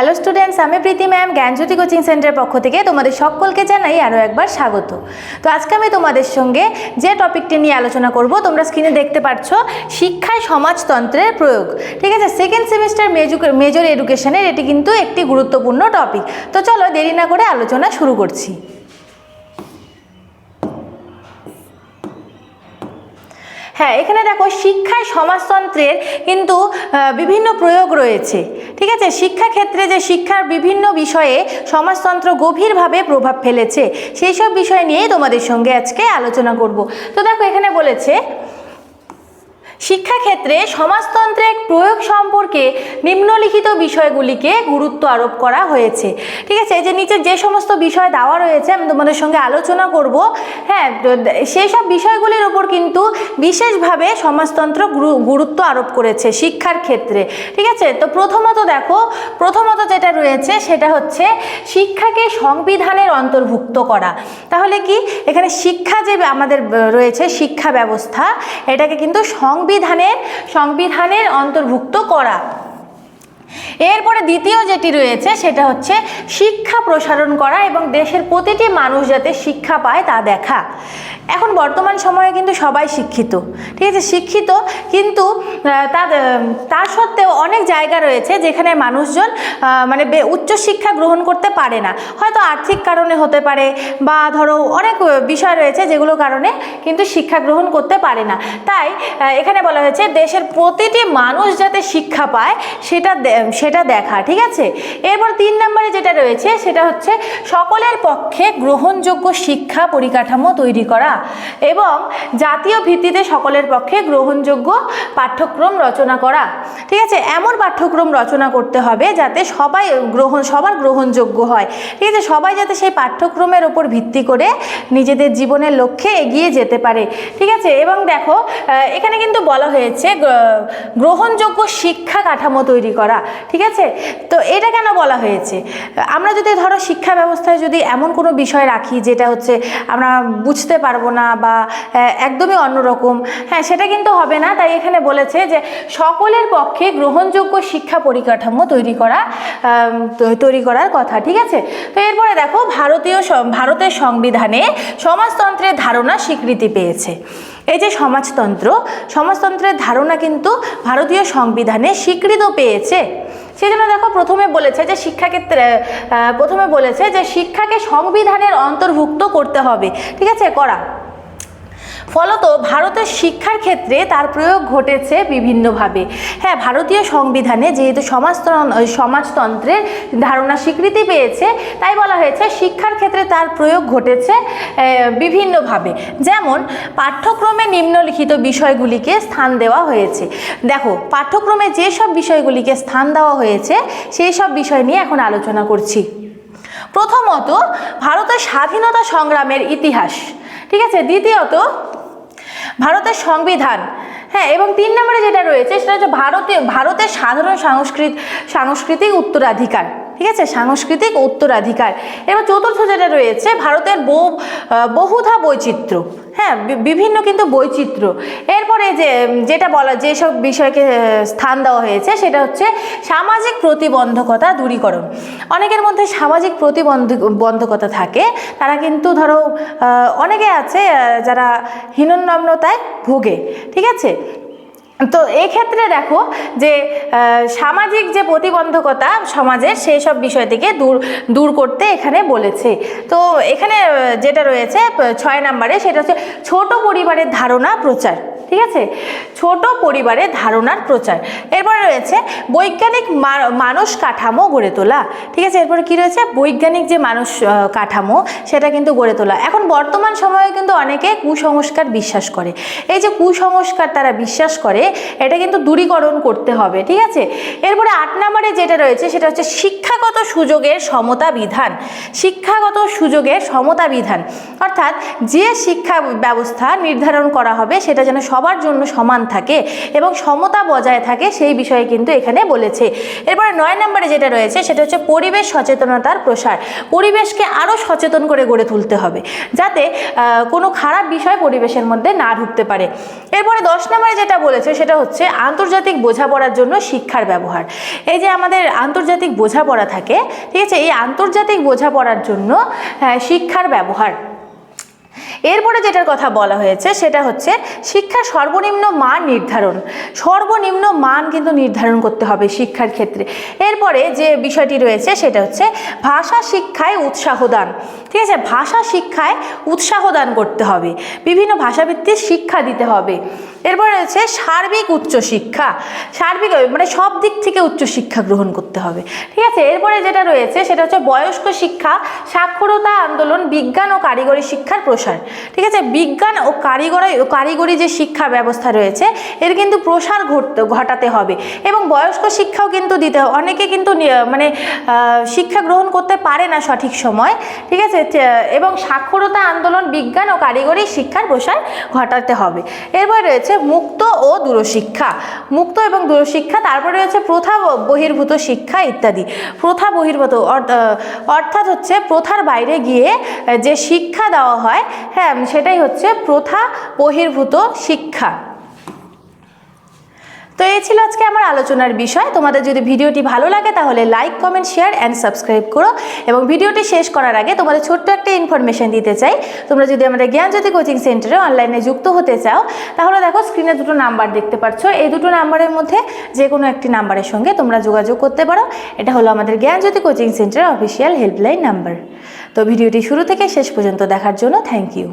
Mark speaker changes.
Speaker 1: Hello students আমি প্রীতি ma'am জ্ঞানজ্যোতি coaching সেন্টারের পক্ষ থেকে তোমাদের সকলকে জানাই আরও একবার স্বাগত। তো আজকে আমি তোমাদের সঙ্গে যে টপিকটি নিয়ে আলোচনা করব, তোমরা স্ক্রিনে দেখতে পাচ্ছ শিক্ষায় সমাজতন্ত্রের প্রয়োগ। ঠিক আছে সেকেন্ড সেমিস্টার মেজর এডুকেশনের এটি কিন্তু একটি গুরুত্বপূর্ণ টপিক তো চলো দেরি না করে আলোচনা শুরু করছি। হ্যাঁ এখানে দেখো শিক্ষায় সমাজতন্ত্রের কিন্তু বিভিন্ন প্রয়োগ রয়েছে। ঠিক আছে? শিক্ষা ক্ষেত্রে যে শিক্ষার বিভিন্ন বিষয়ে সমাজতন্ত্র গভীরভাবে প্রভাব ফেলেছে, সেই সব বিষয় নিয়েই তোমাদের সঙ্গে আজকে আলোচনা করব। তো দেখো, এখানে বলেছে শিক্ষাক্ষেত্রে সমাজতন্ত্রের প্রয়োগ সম্পর্কে নিম্নলিখিত বিষয়গুলিকে গুরুত্ব আরোপ করা হয়েছে। ঠিক আছে? এই যে নিচে যে সমস্ত বিষয় দেওয়া রয়েছে, আমি তোমাদের সঙ্গে আলোচনা করব। হ্যাঁ সেই সব বিষয়গুলির ওপর কিন্তু বিশেষভাবে সমাজতন্ত্র গুরু- গুরুত্ব আরোপ করেছে শিক্ষার ক্ষেত্রে। ঠিক আছে? তো প্রথমত দেখো, প্রথমত যেটা রয়েছে সেটা হচ্ছে শিক্ষাকে সংবিধানের অন্তর্ভুক্ত করা। তাহলে কি? এখানে শিক্ষা যে আমাদের, রয়েছে শিক্ষা ব্যবস্থা, এটাকে কিন্তু সংবিধানের সংবিধানের অন্তর্ভুক্ত করা। এরপরে দ্বিতীয় যেটি রয়েছে, সেটা হচ্ছে শিক্ষা প্রসারণ করা এবং দেশের প্রতিটি মানুষ যাতে শিক্ষা পায় তা দেখা। এখন বর্তমান সময়ে কিন্তু সবাই শিক্ষিত, ঠিক আছে? শিক্ষিত কিন্তু তার সত্ত্বেও অনেক জায়গা রয়েছে যেখানে মানুষজন মানে উচ্চশিক্ষা গ্রহণ করতে পারে না। হয়তো আর্থিক কারণে হতে পারে বা ধরো অনেক বিষয় রয়েছে যেগুলো কারণে কিন্তু শিক্ষা গ্রহণ করতে পারে না। তাই এখানে বলা হয়েছে দেশের প্রতিটি মানুষ যাতে শিক্ষা পায়, সেটা সেটা দেখা, ঠিক আছে? এরপর তিন নম্বরে যেটা রয়েছে, সেটা হচ্ছে সকলের পক্ষে গ্রহণযোগ্য শিক্ষা পরিকাঠামো তৈরি করা এবং জাতীয় ভিত্তিতে সকলের পক্ষে গ্রহণযোগ্য পাঠ্যক্রম রচনা করা। ঠিক আছে? এমন পাঠ্যক্রম রচনা করতে হবে যাতে সবাই গ্রহণ, সবার গ্রহণযোগ্য হয়। ঠিক আছে? সবাই যাতে সেই পাঠ্যক্রমের ওপর ভিত্তি করে নিজেদের জীবনের লক্ষ্যে এগিয়ে যেতে পারে। ঠিক আছে? এবং দেখো এখানে কিন্তু বলা হয়েছে গ্রহণযোগ্য শিক্ষা কাঠামো তৈরি করা। ঠিক আছে? তো এটা কেন বলা হয়েছে? আমরা যদি ধরো শিক্ষা ব্যবস্থায় যদি এমন কোনো বিষয় রাখি যেটা হচ্ছে আমরা বুঝতে পারব না বা একদমই অন্যরকম হ্যাঁ সেটা কিন্তু হবে না। তাই এখানে বলেছে যে সকলের পক্ষে গ্রহণযোগ্য শিক্ষা পরিকাঠামো তৈরি করা তৈরি করার কথা, ঠিক আছে? তো এরপরে দেখো, ভারতীয় ভারতের সংবিধানে সমাজতন্ত্রের ধারণা স্বীকৃতি পেয়েছে। এই যে সমাজতন্ত্র, সমাজতন্ত্রের ধারণা কিন্তু ভারতীয় সংবিধানে স্বীকৃত পেয়েছে। সেই জন্য দেখো প্রথমে বলেছে যে শিক্ষাক্ষেত্রে প্রথমে বলেছে যে শিক্ষাকে সংবিধানের অন্তর্ভুক্ত করতে হবে। ঠিক আছে? করা। ফলত ভারতের শিক্ষার ক্ষেত্রে তার প্রয়োগ ঘটেছে বিভিন্নভাবে। হ্যাঁ ভারতীয় সংবিধানে যেহেতু সমাজতন- ওই সমাজতন্ত্রের ধারণা স্বীকৃতি পেয়েছে, তাই বলা হয়েছে শিক্ষার ক্ষেত্রে তার প্রয়োগ ঘটেছে বিভিন্নভাবে। যেমন, পাঠ্যক্রমে নিম্নলিখিত বিষয়গুলিকে স্থান দেওয়া হয়েছে। দেখো, পাঠ্যক্রমে যেসব বিষয়গুলিকে স্থান দেওয়া হয়েছে সেই সব বিষয় নিয়ে এখন আলোচনা করছি। প্রথমত, ভারতের স্বাধীনতা সংগ্রামের ইতিহাস। ঠিক আছে? দ্বিতীয়ত ভারতের সংবিধান। হ্যাঁ এবং তিন নম্বরে যেটা রয়েছে সেটা হচ্ছে ভারতে, ভারতের সাধারণ সংস্কৃত, সাংস্কৃতিক উত্তরাধিকার। ঠিক আছে? সাংস্কৃতিক উত্তরাধিকার। এবার চতুর্থ যেটা রয়েছে, ভারতের বহু বহুধা বৈচিত্র্য। হ্যাঁ বিভিন্ন কিন্তু বৈচিত্র্য। এরপরে যে, যেটা বলা, যেসব বিষয়কে স্থান দেওয়া হয়েছে, সেটা হচ্ছে সামাজিক প্রতিবন্ধকতা দূরীকরণ। অনেকের মধ্যে সামাজিক প্রতিবন্ধকতা থাকে। তারা কিন্তু ধরো অনেকে আছে যারা হীনন্নম্রতায় ভোগে, ঠিক আছে? তো ক্ষেত্রে দেখো যে সামাজিক যে প্রতিবন্ধকতা সমাজের সেই সব বিষয় থেকে দূর দূর করতে এখানে বলেছে। তো এখানে যেটা রয়েছে ছয় নম্বরে সেটা হচ্ছে ছোট পরিবারের ধারণা প্রচার, ঠিক আছে? ছোট পরিবারের ধারণার প্রচার। এরপরে রয়েছে বৈজ্ঞানিক মানুষ কাঠামো গড়ে তোলা। ঠিক আছে, এরপরে কি রয়েছে? বৈজ্ঞানিক যে মানুষ কাঠামো, সেটা কিন্তু গড়ে তোলা। এখন বর্তমান সময়ে কিন্তু অনেকে কুসংস্কার বিশ্বাস করে। এই যে কুসংস্কার তারা বিশ্বাস করে, এটা কিন্তু দূরীকরণ করতে হবে। ঠিক আছে? এরপরে আট নম্বরে যেটা রয়েছে, সেটা হচ্ছে শিক্ষাগত সুযোগের সমতা বিধান। শিক্ষাগত সুযোগের সমতা বিধান। অর্থাৎ যে শিক্ষা ব্যবস্থা নির্ধারণ করা হবে, সেটা যেন সবার জন্য সমান থাকে এবং সমতা বজায় থাকে সেই বিষয়ে কিন্তু এখানে বলেছে। এরপরে নয় নম্বরে যেটা রয়েছে সেটা হচ্ছে পরিবেশ সচেতনতার প্রসার। পরিবেশকে আরও সচেতন করে গড়ে তুলতে হবে যাতে কোনো খারাপ বিষয় পরিবেশের মধ্যে না ঢুকতে পারে। এরপরে দশ নম্বরে যেটা বলেছে সেটা হচ্ছে আন্তর্জাতিক বোঝাপড়ার জন্য শিক্ষার ব্যবহার। এই যে আমাদের আন্তর্জাতিক বোঝাপড়া থাকে, ঠিক আছে? এই আন্তর্জাতিক বোঝাপড়ার জন্য শিক্ষার ব্যবহার এরপরে যেটার কথা বলা হয়েছে সেটা হচ্ছে শিক্ষার সর্বনিম্ন মান নির্ধারণ। সর্বনিম্ন মান কিন্তু নির্ধারণ করতে হবে শিক্ষার ক্ষেত্রে। এরপরে যে বিষয়টি রয়েছে সেটা হচ্ছে ভাষা শিক্ষায় উৎসাহ দান। ঠিক আছে? ভাষা শিক্ষায় উৎসাহ দান করতে হবে। বিভিন্ন ভাষাভিত্তিক শিক্ষা দিতে হবে। এরপরে রয়েছে সার্বিক উচ্চশিক্ষা সার্বিক মানে সব দিক থেকে উচ্চশিক্ষা গ্রহণ করতে হবে। ঠিক আছে? এরপরে যেটা রয়েছে সেটা হচ্ছে বয়স্ক শিক্ষা, সাক্ষরতা আন্দোলন, বিজ্ঞান ও কারিগরি শিক্ষার প্রসার। ঠিক আছে? বিজ্ঞান ও কারিগরি কারিগরি যে শিক্ষা ব্যবস্থা রয়েছে, এর কিন্তু প্রসার ঘটতে, ঘটাতে হবে। এবং বয়স্ক শিক্ষাও কিন্তু দিতে হবে অনেকে কিন্তু মানে শিক্ষা গ্রহণ করতে পারে না সঠিক সময়। ঠিক আছে? এবং সাক্ষরতা আন্দোলন, বিজ্ঞান ও কারিগরি শিক্ষার প্রসার ঘটাতে হবে। এরপর রয়েছে মুক্ত ও দূরশিক্ষা। মুক্ত এবং দূরশিক্ষা, তারপরে রয়েছে প্রথা বহির্ভূত শিক্ষা ইত্যাদি। প্রথা বহির্ভূত, অর- অর্থাৎ হচ্ছে প্রথার বাইরে গিয়ে যে শিক্ষা দেওয়া হয় হ্যাঁ সেটাই হচ্ছে প্রথা বহির্ভূত শিক্ষা। তো এই ছিল আজকে আমার আলোচনার বিষয়। তোমাদের যদি ভিডিওটি ভালো লাগে তাহলে like comment share and subscribe করো এবং ভিডিওটি শেষ করার আগে তোমাদের ছোট্ট একটা ইনফরমেশন দিতে চাই। তোমরা যদি আমাদের জ্ঞানজ্যোতি কোচিং সেন্টারে অনলাইনে যুক্ত হতে চাও, তাহলে দেখো স্ক্রিনে দুটো নাম্বার দেখতে পাচ্ছ। এই দুটো নাম্বারের মধ্যে যে কোনো একটি নাম্বারের সঙ্গে তোমরা যোগাযোগ করতে পারো। এটা হলো আমাদের জ্ঞানজ্যোতি কোচিং সেন্টারের অফিসিয়াল হেল্পলাইন নাম্বার তো ভিডিওটি শুরু থেকে শেষ পর্যন্ত দেখার জন্য থ্যাংক ইউ